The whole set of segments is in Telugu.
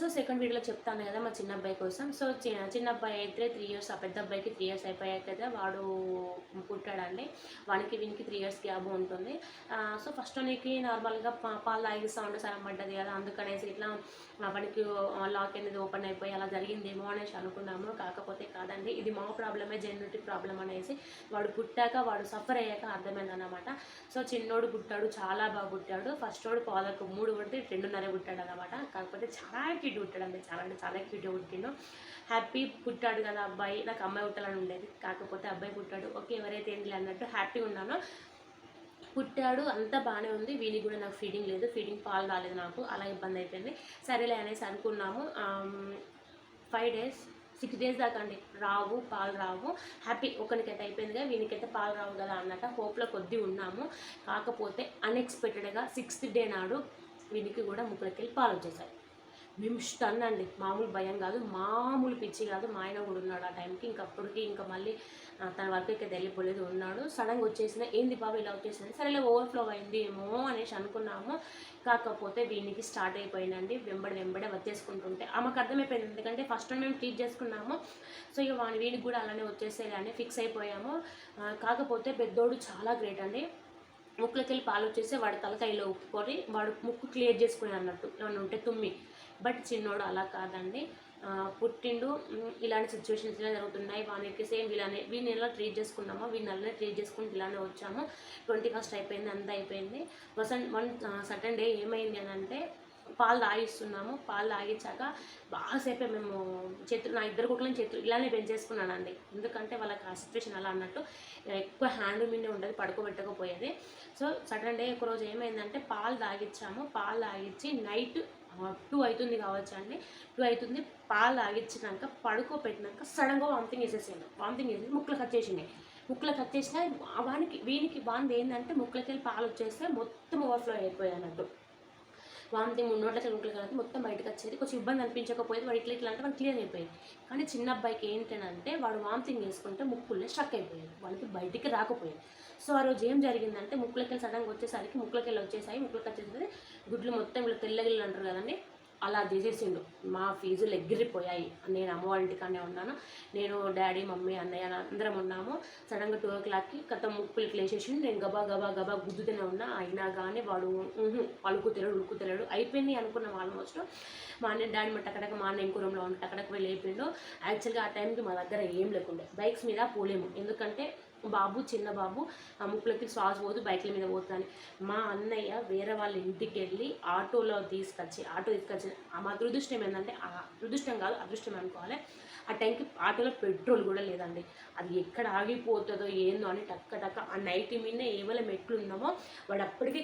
సో సెకండ్ వీడియోలో చెప్తాను కదా మా చిన్న అబ్బాయి కోసం. సో చి- చిన్న అబ్బాయి అయితే త్రీ ఇయర్స్ ఆ పెద్ద అబ్బాయికి త్రీ ఇయర్స్ అయిపోయాయి కదా వాడు పుట్టాడండి. వానికి వీనికి త్రీ ఇయర్స్ గ్యాబ్ ఉంటుంది. సో ఫస్ట్ నీకు నార్మల్గా పా- పాలు తాగిస్తూ ఉంటే సరం పడ్డది కదా అందుకనేసి ఇట్లా వానికి లాక్ అనేది ఓపెన్ అయిపోయి అలా జరిగిందేమో అనేసి అనుకున్నాము. కాకపోతే కాదండి ఇది మా ప్రాబ్లమే జెనెటిక్ ప్రాబ్లం అనేసి వాడు పుట్టాక వాడు సఫర్ అయ్యాక అర్థమైందన్నమాట. సో చిన్నోడు పుట్టాడు చాలా బాగా పుట్టాడు. ఫస్ట్ వాడు పాలకు మూడు పుడితే రెండున్నర పుట్టాడు అనమాట కాకపోతే చాలా క్యూట్ పుట్టాడు చాలా అంటే చాలా క్యూట్గా పుట్టిండు. హ్యాపీ పుట్టాడు కదా అబ్బాయి. నాకు అమ్మాయి పుట్టాలని ఉండేది. కాకపోతే అబ్బాయి పుట్టాడు. ఓకే ఎవరైతే ఏంటి అన్నట్టు హ్యాపీగా ఉన్నానో పుట్టాడు. అంతా బాగానే ఉంది. వీనికి కూడా నాకు ఫీడింగ్ లేదు. ఫీడింగ్ పాలు రాలేదు నాకు. అలా ఇబ్బంది అయిపోయింది. సరేలే అనేసి అనుకున్నాము. ఫైవ్ డేస్ సిక్స్ డేస్ దాకా అండి. రావు పాలు రావు. హ్యాపీ. ఒకరికైతే అయిపోయిందిగా వీనికైతే పాలు రావు కదా అన్నట్టు హోప్లో కొద్ది ఉన్నాము. కాకపోతే అన్ఎక్స్పెక్టెడ్గా సిక్స్త్ డే నాడు వీనికి కూడా ముగ్గులకి వెళ్ళి పాలు వచ్చేసాయి. మేము స్టన్ అండి మామూలు భయం కాదు. మామూలు పిచ్చి కాదు. మా ఆయన కూడా ఉన్నాడు ఆ టైంకి. ఇంక అప్పటికి ఇంకా మళ్ళీ తన వర్క్ అయితే వెళ్ళిపోలేదు ఉన్నాడు. సడన్గా వచ్చేసిన ఏంది బాబు ఇలా వచ్చేసింది? సరేలే ఓవర్ఫ్లో అయింది ఏమో అనేసి అనుకున్నాము. కాకపోతే వీనికి స్టార్ట్ అయిపోయిందండి. వెంబడి వెంబడే వచ్చేసుకుంటుంటే ఆమెకు అర్థమైపోయింది. ఎందుకంటే ఫస్ట్ మేము ట్రీట్ చేసుకున్నాము. సో ఇక వాని వీడికి కూడా అలానే వచ్చేసేది అని ఫిక్స్ అయిపోయాము. కాకపోతే పెద్దోడు చాలా గ్రేట్ అండి. ముక్కులకి వెళ్ళి పాలు వచ్చేసి వాడి తలకాయలో ఉప్పుకొని వాడు ముక్కు క్లియర్ చేసుకుని అన్నట్టు ఏమన్నా ఉంటే తుమ్మి. బట్ చిన్నోడు అలా కాదండి. పుట్టిండు ఇలాంటి సిచ్యువేషన్స్ ఇలా జరుగుతున్నాయి. వానికి సేమ్ ఇలానే వీళ్ళని ఎలా ట్రీట్ చేసుకున్నామో వీళ్ళని అలానే ట్రీట్ చేసుకుని ఇలానే వచ్చాము. ట్వంటీ ఫస్ట్ అయిపోయింది అంతా అయిపోయింది. వసన్ వన్ సటన్ డే ఏమైంది అని అంటే పాలు తాగిస్తున్నాము. పాలు తాగించాక బాగాసేపే మేము చేతులు నా ఇద్దరు కుట్లని చేతులు ఇలానే పెంచేసుకున్నానండి. ఎందుకంటే వాళ్ళకి ఆ సిచ్యువేషన్ అలా అన్నట్టు ఎక్కువ హ్యాండ్ మీదే ఉండదు పడుకోబెట్టకపోయేది. సో సటన్ డే ఒకరోజు ఏమైందంటే పాలు తాగిచ్చాము పాలు తాగిచ్చి నైట్ టూ అవుతుంది కావచ్చు అండి. టూ అవుతుంది పాలు ఆగించినాక పడుకోబెట్టినాక సడన్గా వామిటింగ్ వేసేసాను వామిటింగ్ వేసేసి ముక్కలకు ముక్కలు కట్ చేసిన వానికి వీనికి బాగుంది ఏంటంటే ముక్కలకి వెళ్ళి పాలు వచ్చేస్తే మొత్తం ఓవర్ఫ్లో అయిపోయాయి అన్నట్టు. వామితింగ్ నోట్లకి ముక్కలకి వెళ్తే మొత్తం బయటకు వచ్చేది. కొంచెం ఇబ్బంది అనిపించకపోయేది. వాడు ఇట్లా ఇట్లా అంటే వాడు క్లియర్ అయిపోయింది. కానీ చిన్న అబ్బాయికి ఏంటంటే వాడు వామితింగ్ చేసుకుంటే ముక్కుల్లో స్ట్రక్ అయిపోయేది. వాడికి బయటికి రాకపోయేది. సో ఆ రోజు ఏం జరిగిందంటే ముక్కులకెళ్ళి సడన్గా వచ్చేసరికి ముక్కులకెళ్ళి వచ్చేసాయి. ముక్కులకి వచ్చేసరికి గుడ్లు మొత్తం ఇలా తెల్లగిళ్ళు అంటారు కదండి. అలా చేసేసిండు మా ఫీజులు ఎగిరిపోయాయి. నేను అమ్మ వాళ్ళ ఇంటికానే ఉన్నాను. నేను డాడీ మమ్మీ అన్నయ్య అందరం ఉన్నాము. సడన్గా టూ ఓ క్లాక్కి కథ ముక్కులకి లేచేసి నేను గబా గబా గబా గుద్దుతూనే ఉన్నా. అయినా కానీ వాడు ఉహు, ఉడుకు ఉడుకుతలేడు అయిపోయింది అనుకున్నాం ఆల్మోస్ట్ మా అన్న డాడీ మా అక్కడ మా అన్న ఇంకో రూమ్లో ఉంటే టక్కడక వెళ్ళి అయిపోయిండు. యాక్చువల్గా ఆ టైంకి మా దగ్గర ఏం లేకుండే. బైక్స్ మీద పోలేము. ఎందుకంటే బాబు చిన్న బాబు ఆ ముక్కులకి శ్వాస పోదు బైక్ల మీద పోతుందని మా అన్నయ్య వేరే వాళ్ళ ఇంటికి వెళ్ళి ఆటోలో తీసుకొచ్చి ఆటో తీసుకొచ్చి ఆ మా దురదృష్టం ఏంటంటే ఆ దురదృష్టం కాదు అదృష్టం అనుకోవాలి. ఆ టైంకి ఆటోలో పెట్రోల్ కూడా లేదండి. అది ఎక్కడ ఆగిపోతుందో ఏందో అని టక్క టక్క ఆ నైట్ మీద ఏమైనా మెట్లు ఉన్నామో వాడు అప్పటికి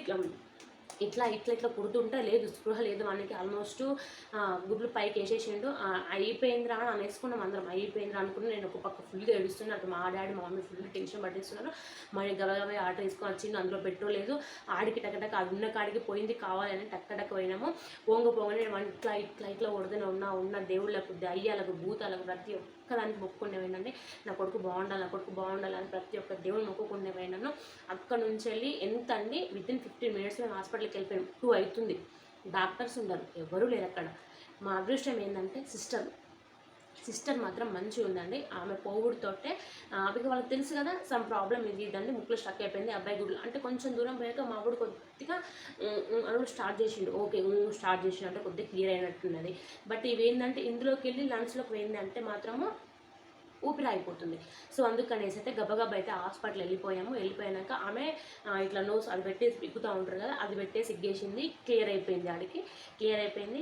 ఇట్లా ఇట్లా ఇట్లా కుడుతుంటే లేదు స్పృహ లేదు మనకి ఆల్మోస్ట్ గుడ్లు పైకి వేసేసిండు. అయిపోయిందిరా అని అనేసుకున్నాం అందరం. అయిపోయిందిరా అనుకుని నేను ఒక పక్క ఫుల్గా ఏడుస్తున్నా. అటు మా డాడీ మా మమ్మీ ఫుల్ టెన్షన్ పట్టిస్తున్నారు. మరి గబగబా ఆటో తీసుకొని వచ్చింది అందులో పెట్రోల్ లేదు. ఆడికి టక్కటక్క అది ఉన్న కాడికి పోయింది కావాలని టక్కటక్క పోయినాము. పోంగ పోగానే నేను ఇట్లా ఇట్లా ఇట్లా ఉడదనే ఉన్నా ఉన్న దేవుళ్ళకు దయ్యాలకు భూతాలకు ప్రతి ఒక్కదానికి మొక్కుకునే పోయినండి నా కొడుకు బాగుండాలి నా కొడుకు బాగుండాలి అని ప్రతి ఒక్క దేవుని మొక్కుకునే పోయినాను అక్కడ నుంచి వెళ్ళి ఎంత అండి విత్ ఇన్ ఫిఫ్టీన్ మినిట్స్ మేము హాస్పిటల్కి వెళ్ళిపోయాం. టూ అవుతుంది. డాక్టర్స్ ఉండరు ఎవరూ లేరు అక్కడ. మా అదృష్టం ఏంటంటే సిస్టర్ సిస్టర్ మాత్రం మంచిగా ఉందండి. ఆమె పోవుడుతోటే ఆమెకి వాళ్ళకి తెలుసు కదా సమ్ ప్రాబ్లం ఇది ఇదండి ముక్కులు స్టక్ అయిపోయింది అబ్బాయి గుడిలో. అంటే కొంచెం దూరం పోయాక మా ఊడు కొద్దిగా అనుడు స్టార్ట్ చేసిండు. ఓకే స్టార్ట్ చేసిండు అంటే కొద్దిగా క్లియర్ అయినట్టున్నది బట్ ఇవి ఏంటంటే ఇందులోకి వెళ్ళి లంచ్లోకి పోయింది అంటే మాత్రము ఊపిరి అయిపోతుంది సో అందుకనేసి అయితే గబగబా అయితే హాస్పిటల్ వెళ్ళిపోయాము. వెళ్ళిపోయాక ఆమె ఇట్లా నోస్ అది పెట్టేసి పిక్కుతూ ఉంటారు కదా అది పెట్టేసి సిగ్గేసింది క్లియర్ అయిపోయింది ఆడికి. క్లియర్ అయిపోయింది.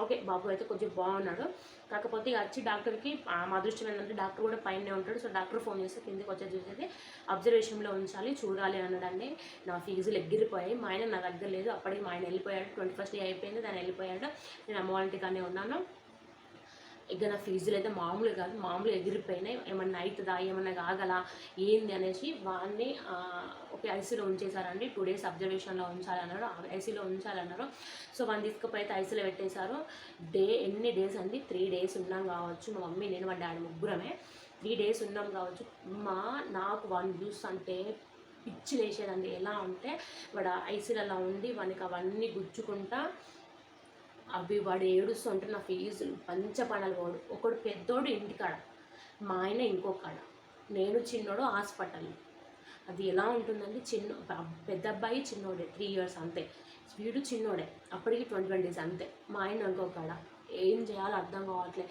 ఓకే బాబు అయితే కొంచెం బాగున్నాడు. కాకపోతే ఇక వచ్చి డాక్టర్కి ఆ, మా అదృష్టం ఏంటంటే డాక్టర్ కూడా పైనే ఉంటాడు. సో డాక్టర్ ఫోన్ చేస్తే కిందకి వచ్చి చూసేది అబ్జర్వేషన్లో ఉంచాలి చూడాలి అన్నాడండి. నా ఫీజులు ఎగ్గిరిపోయాయి. మా ఆయన నా దగ్గర లేదు. అప్పటికి మా ఆయన వెళ్ళిపోయాడు. ట్వంటీ ఫస్ట్ డే అయిపోయింది. దాన్ని వెళ్ళిపోయాడు. నేను అమ్మ వాళ్ళ ఉన్నాను. ఇక నా ఫీజులు అయితే మామూలు కాదు మామూలు ఎగిరిపోయినాయి. ఏమన్నా అవుతుందా? ఏమన్నా కాగలా? ఏంది? అనేసి వాడిని ఒక ఐసీలో ఉంచేశారండి. టూ డేస్ అబ్జర్వేషన్లో ఉంచాలన్నారు. ఐసీలో ఉంచాలన్నారు. సో వాడిని తీసుకుపోయి అయితే ఐసీలో పెట్టేశారు. డే ఎన్ని డేస్ అండి? త్రీ డేస్ ఉన్నాం కావచ్చు. మా మమ్మీ నేను మా డాడీ ముగ్గురమే. త్రీ డేస్ ఉన్నాం కావచ్చు. మా నాకు వాడిని చూస్తుంటే పిచ్చి లేచేదండి. ఎలా అంటే వాడు ఐసీలలో ఉండి వానికి అవన్నీ గుచ్చుకుంటా అవి వాడు ఏడుస్తుంటే నా ఫీజులు పంచపడాలి వాడు ఒకడు పెద్దోడు ఇంటికాడ మా ఆయన ఇంకో కాడ నేను చిన్నోడు హాస్పిటల్ అది ఎలా ఉంటుందంటే చిన్న పెద్ద అబ్బాయి చిన్నోడే త్రీ ఇయర్స్ అంతే. వీడు చిన్నోడే అప్పటికి ట్వంటీ వన్ డేస్ అంతే. మా ఆయన ఇంకో కాడ ఏం చేయాలో అర్థం కావట్లేదు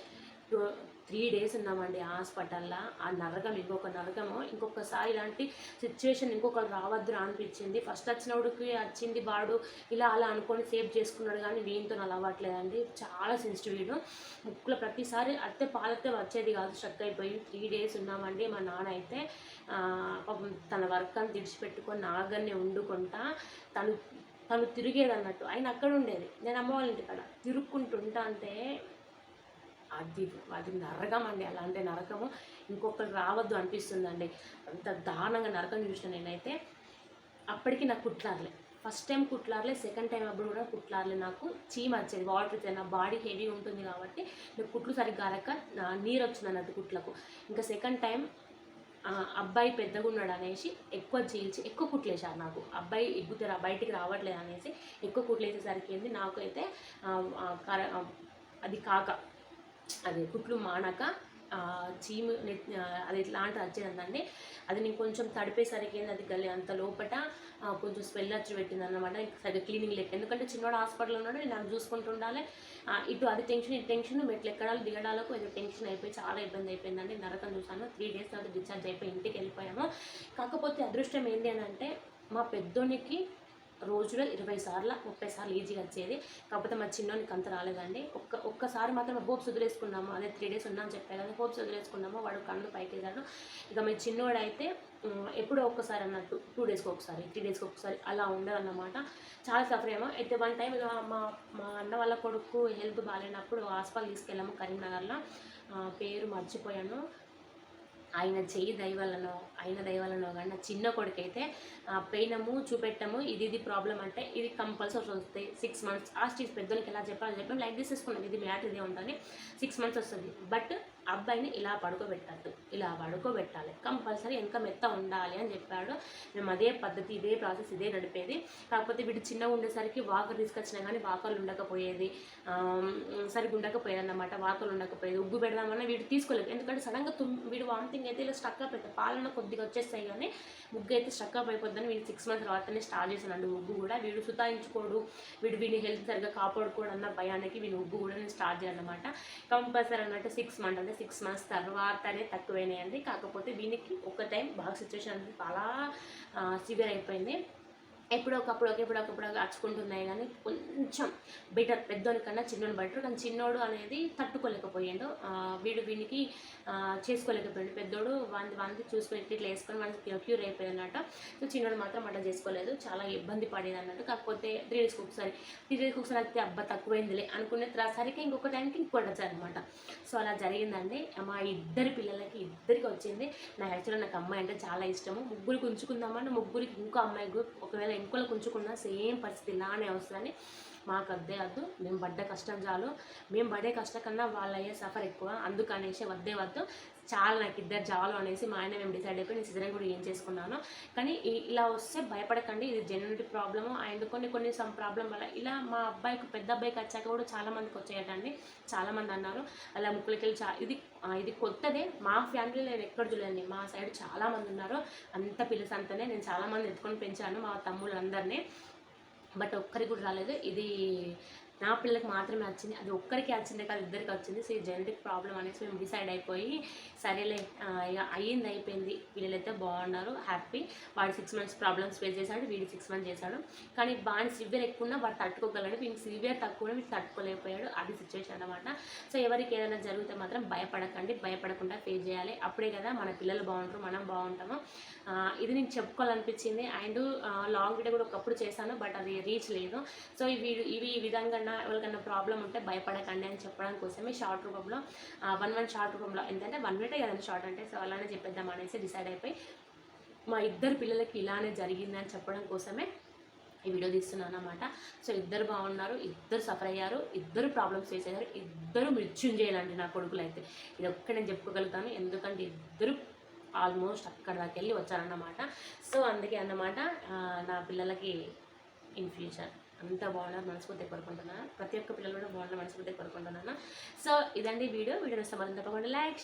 త్రీ డేస్ ఉన్నామండి హాస్పిటల్లో. ఆ నరకం ఇంకొక నరకము ఇంకొకసారి ఇలాంటి సిచ్యువేషన్ ఇంకొకరు రావద్దురా అనిపించింది. ఫస్ట్ వచ్చినోడికి వచ్చింది వాడు ఇలా అలా అనుకొని సేవ్ చేసుకున్నాడు కానీ వీనితో అలా అవ్వట్లేదండి. చాలా సెన్సిటివ్ వీడు. ముక్కులో ప్రతిసారి అత్తే పాలతే వచ్చేది కాదు స్ట్రక్ అయిపోయి త్రీ డేస్ ఉన్నామండి. మా నాన్న అయితే పాపం తన వర్క్ అని తెడిచిపెట్టుకొని నాగన్నే వండుకుంటా తను తను తిరిగేది అన్నట్టు ఆయన అక్కడ ఉండేది. నేను అమ్మ వాళ్ళ ఇంటికాడ తిరుక్కుంటుంటా అంటే అది అది నరకం అండి. అలాంటి నరకము ఇంకొకరు రావద్దు అనిపిస్తుందండి. అంత దారుణంగా నరకం చూసిన నేనైతే అప్పటికి నాకు కుట్లారలే ఫస్ట్ టైం కుట్లారలే సెకండ్ టైం అప్పుడు కూడా కుట్లారలే నాకు చీమ వచ్చేది వాటర్ వచ్చేది. నా బాడీ హెవీ ఉంటుంది కాబట్టి నాకు కుట్లు సరిగ్గా అరక నీరు వచ్చింది అన్నట్టు కుట్లకు. ఇంకా సెకండ్ టైం అబ్బాయి పెద్దగా ఉన్నాడు అనేసి ఎక్కువ చీల్చి ఎక్కువ కుట్లేశారు నాకు. అబ్బాయి ఎగ్గుతారు బయటికి రావట్లేదు అనేసి ఎక్కువ కుట్లేసేసరికి ఏంది నాకు అయితే కర- అది కాక అది కుట్లు మానక చీము నెట్- ఎట్లా అంటే ఇట్లాంటి వచ్చేదండి అది నేను కొంచెం తడిపేసరికి ఏంది అది గల్లి అంత లోపట కొంచెం స్మెల్ వచ్చి పెట్టింది అనమాట సరిగ్గా క్లీనింగ్ లెక్క. ఎందుకంటే చిన్నోడు హాస్పిటల్ ఉన్నాడు నేను అది చూసుకుంటుండాలి ఇటు అది టెన్షన్ ఇటు టెన్షన్ మెట్లు ఎక్కడాలు దిగడాలకు ఇది టెన్షన్ అయిపోయి చాలా ఇబ్బంది అయిపోయిందండి. నరకం చూసాను త్రీ డేస్ తర్వాత డిశ్చార్జ్ అయిపోయి ఇంటికి వెళ్ళిపోయాము. కాకపోతే అదృష్టం ఏంటి అని అంటే మా పెద్దోనికి రోజులో ఇరవై సార్లు ముప్పై సార్లు ఈజీగా వచ్చేది కాకపోతే మా చిన్నోనికి అంత రాలేదండి. ఒక్క ఒక్కసారి మాత్రం హోప్స్ వదిలేసుకున్నాము అదే త్రీ డేస్ ఉన్నాను చెప్పాను కదా. హోప్స్ వదిలేసుకున్నాము వాడు కన్ను పైకి వెళ్ళాడు ఇక మీ చిన్నోడు అయితే ఎప్పుడో ఒక్కసారి అన్నట్టు టూ డేస్కి ఒకసారి త్రీ డేస్కి ఒకసారి అలా ఉండదన్నమాట. చాలా సఫర్ ఏమో అయితే వన్ టైం ఇక మా మా అన్న వాళ్ళ కొడుకు హెల్త్ బాగాలేనప్పుడు హాస్పిటల్ తీసుకెళ్ళాము కరీంనగర్లో. పేరు మర్చిపోయాను. ఆయన చెయ్యి దయవలనో ఆయన దయవలనో కానీ నా చిన్న కొడుకైతే పెయినము చూపెట్టము ఇది ఇది ప్రాబ్లం అంటే ఇది కంపల్సరీ వస్తుంది. సిక్స్ మంత్స్ ఆ స్టేజ్ పెద్దోళ్ళకి ఎలా చెప్పాలని చెప్పాం లైక్ తీసేసుకున్నాం ఇది మ్యాటర్ ఇదే ఉంటుంది. సిక్స్ మంత్స్ వస్తుంది. బట్ అబ్బాయిని ఇలా పడుకోబెట్టద్దు ఇలా పడుకోబెట్టాలి కంపల్సరీ వెనక మెత్త ఉండాలి అని చెప్పాడు. మేము అదే పద్ధతి ఇదే ప్రాసెస్ ఇదే నడిపేది. కాకపోతే వీడు చిన్నగా ఉండేసరికి వాకర్ తీసుకొచ్చినా కానీ వాకర్లు ఉండకపోయేది. సరిగ్గా ఉండకపోయేది అన్నమాట వాకర్లు ఉండకపోయేది. ఉగ్గు పెడదామన్నా వీడు తీసుకోలేదు. ఎందుకంటే సడన్గా తుమ్ వీడు వామిటింగ్ అయితే ఇలా స్టక్ అయిపోతుంది పాలన కొద్దిగా వచ్చేస్తాయి కానీ ముగ్గు అయితే స్టక్ అప్ అయిపోద్దని వీడు సిక్స్ మంత్స్ తర్వాతనే స్టార్ట్ చేశానండి ఉగ్గు కూడా. వీడు సుతాయించుకోడు వీడు వీడిని హెల్త్ సరిగ్గా కాపాడుకోడు అన్న భయానికి వీడి ఉగ్గు కూడా నేను స్టార్ట్ చేయాలన్నమాట. కంపల్సరీ అన్నట్టు సిక్స్ మంత్ అంటే సిక్స్ మంత్స్ తర్వాతనే తక్కువైనాయండి. కాకపోతే దీనికి ఒక టైం బాగా సిచ్యువేషన్ అనేది చాలా సివియర్ అయిపోయింది. ఎప్పుడో ఒకప్పుడు ఎప్పుడో ఒకప్పుడు అచ్చుకుంటున్నాయి కానీ కొంచెం బెటర్ పెద్దోని కన్నా చిన్నోడు బెటర్. కానీ చిన్నోడు అనేది తట్టుకోలేకపోయాడు. వీడు వీడికి చేసుకోలేకపోయాడు. పెద్దోడు వాంది వాంది చూసుకొని ఇట్లా వేసుకొని వానికి క్యూర్ అయిపోయింది అన్నట్టు సో చిన్నోడు మాత్రం అట్లా చేసుకోలేదు. చాలా ఇబ్బంది పడేది అన్నట్టు. కాకపోతే త్రీ డేస్కి ఒకసారి త్రీ డేస్కి ఒకసారి అయితే అబ్బా తక్కువైందిలే అనుకునే సరికి ఇంకొక టైంకి ఇంకోటి అనమాట సో అలా జరిగిందండి. మా ఇద్దరి పిల్లలకి ఇద్దరికి వచ్చింది. నా యాక్చువల్గా నాకు అమ్మాయి అంటే చాలా ఇష్టము. ముగ్గురికి ఉంచుకుందామని ముగ్గురికి ఇంకో అమ్మాయి ఒకవేళ ఇంకోళ్ళకి కుంచుకున్న సేమ్ పరిస్థితి ఇలానే వస్తుందని మాకు అద్దే వద్దు మేము పడ్డ కష్టం చాలు. మేము పడే కష్టం కన్నా వాళ్ళు అయ్యే సఫర్ ఎక్కువ. అందుకనేసి వద్దే వద్దు. చాలా నాకు ఇద్దరు చాలు అనేసి మా ఆయన మేము డిసైడ్ అయిపోయి నేను సిజరన్ కూడా ఏం చేసుకున్నాను. కానీ ఇలా వస్తే భయపడకండి. ఇది జెన్యునిటీ ప్రాబ్లము. అండ్ కొన్ని కొన్ని సమ్ ప్రాబ్లం వల్ల ఇలా మా అబ్బాయికి పెద్ద అబ్బాయికి వచ్చాక కూడా చాలామందికి వచ్చాయటండి. చాలామంది అన్నారు. అలా ముక్కులకి వెళ్ళి చా ఇది ఇది కొత్తదే. మా ఫ్యామిలీలో నేను ఎక్కడ చూడండి మా సైడ్ చాలామంది ఉన్నారు. అంత పిలుసంతనే నేను చాలామంది ఎత్తుకొని పెంచాను మా తమ్ముళ్ళందరినీ. బట్ ఒక్కరికి కూడా రాలేదు. ఇది నా పిల్లకి మాత్రమే వచ్చింది అది ఒక్కరికి వచ్చింది కాదు ఇద్దరికి వచ్చింది సో ఈ జెనెటిక్ ప్రాబ్లం అనేసి మేము డిసైడ్ అయిపోయి సరేలే ఇక అయ్యింది అయిపోయింది. వీళ్ళైతే బాగున్నారు హ్యాపీ వాడు సిక్స్ మంత్స్ ప్రాబ్లమ్స్ ఫేస్ చేశాడు వీడు సిక్స్ మంత్స్ చేశాడు. కానీ బాగా సివియర్ ఎక్కువ ఉన్నా వాడు తట్టుకోగలడు. వీడికి సివియర్ తక్కువ వీడు తట్టుకోలేకపోయాడు. అది సిచ్యువేషన్ అనమాట సో ఎవరికి ఏదైనా జరిగితే మాత్రం భయపడకండి. భయపడకుండా ఫేస్ చేయాలి. అప్పుడే కదా మన పిల్లలు బాగుంటారు మనం బాగుంటాము. ఇది నేను చెప్పుకోవాలనిపించింది. అండ్ లాంగ్ వీడియో కూడా ఒకప్పుడు చేశాను బట్ అది రీచ్ లేదు. సో ఇవి ఇవి ఈ విధంగా ఎవరికైనా ప్రాబ్లం ఉంటే భయపడకండి అని చెప్పడం కోసమే షార్ట్ రూపంలో వన్ వన్ షార్ట్ రూపంలో. ఎందుకంటే వన్ మినిటే కదండి షార్ట్ అంటే సో అలానే చెప్పేద్దాం అనేసి డిసైడ్ అయిపోయి మా ఇద్దరు పిల్లలకి ఇలానే జరిగిందని చెప్పడం కోసమే ఈ వీడియో తీస్తున్నాను అనమాట సో ఇద్దరు బాగున్నారు ఇద్దరు సఫర్ అయ్యారు ఇద్దరు ప్రాబ్లమ్స్ ఫేస్ అయ్యారు ఇద్దరు మృత్యుంజయులండి నా కొడుకులు అయితే ఇది ఒక్క నేను చెప్పుకోగలుగుతాను. ఎందుకంటే ఇద్దరు ఆల్మోస్ట్ అక్కడ దాకా వెళ్ళి వచ్చారన్నమాట. సో అందుకే అన్నమాట నా పిల్లలకి ఇన్ ఫ్యూచర్ అంత బాగున్నారు మనస్ఫూర్తి కోరుకుంటున్నాను. ప్రతి ఒక్క పిల్లలు కూడా బాగున్నారు మనస్ఫూర్తి కోరుకుంటున్నాను. సో ఇదండి వీడియో. వీడియో నష్టం తప్పకుండా లైక్